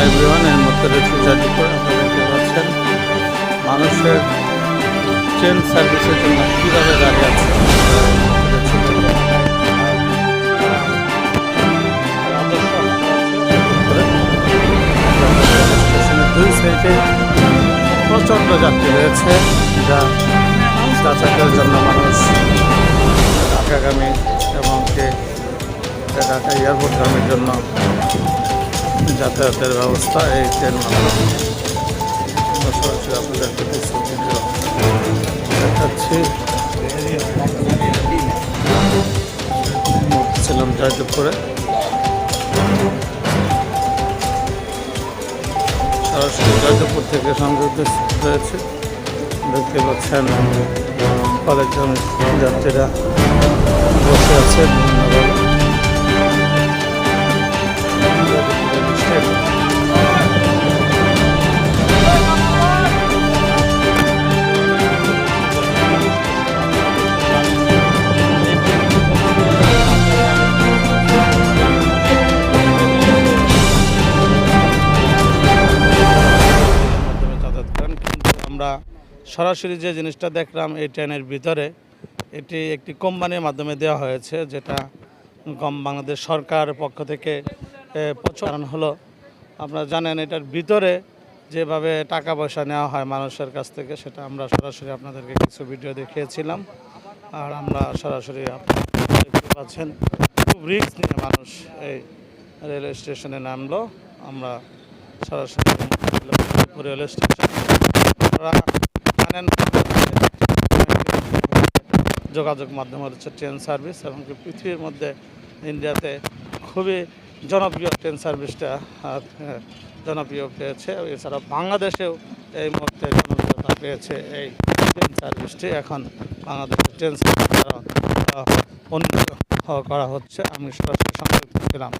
Hi everyone এর যাদুপুর আপনারা দেখতে পাচ্ছেন। মানুষের ট্রেন সার্ভিসের জন্য কীভাবে দাঁড়িয়ে আছে দুই প্রচণ্ড যাত্রী রয়েছে, যা যাতায়াতের জন্য মানুষ ঢাকাগামী এবং ঢাকা এয়ারপোর্টগামীর জন্য যাতায়াতের ব্যবস্থা, এই ট্রেন সরাসরি আপনাদেরকে দেখাচ্ছি। ছিলাম জয়দেবপুরে সরাসরি জয়দেবপুর থেকে সংযুক্ত রয়েছে দেখতে পাচ্ছেন, কলেজের যাত্রীরা বসে আছে আমরা সরাসরি যে জিনিসটা দেখলাম এই ট্রেনের ভিতরে, এটি একটি কোম্পানির মাধ্যমে দেওয়া হয়েছে, যেটা কম বাংলাদেশ সরকার পক্ষ থেকে প্রচলন হলো। আপনারা জানেন এটার ভিতরে যেভাবে টাকা পয়সা নেওয়া হয় মানুষের কাছ থেকে, সেটা আমরা সরাসরি আপনাদেরকে কিছু ভিডিও দেখিয়েছিলাম। আর আমরা সরাসরি দেখতে পাচ্ছেন, খুব রিস্ক নিয়ে মানুষ এই রেলওয়ে স্টেশনে নামলো। আমরা সরাসরি রেলওয়ে স্টেশন যোগাযোগ মাধ্যম হচ্ছে ট্রেন সার্ভিস এবং পৃথিবীর মধ্যে ইন্ডিয়াতে খুবই জনপ্রিয় ট্রেন সার্ভিসটা জনপ্রিয় পেয়েছে। এছাড়া বাংলাদেশেও এই মুহূর্তে জনপ্রিয়তা পেয়েছে এই ট্রেন সার্ভিসটি। এখন বাংলাদেশের ট্রেন সার্ভিস করা হচ্ছে। আমি সরাসরি সংযুক্ত ছিলাম।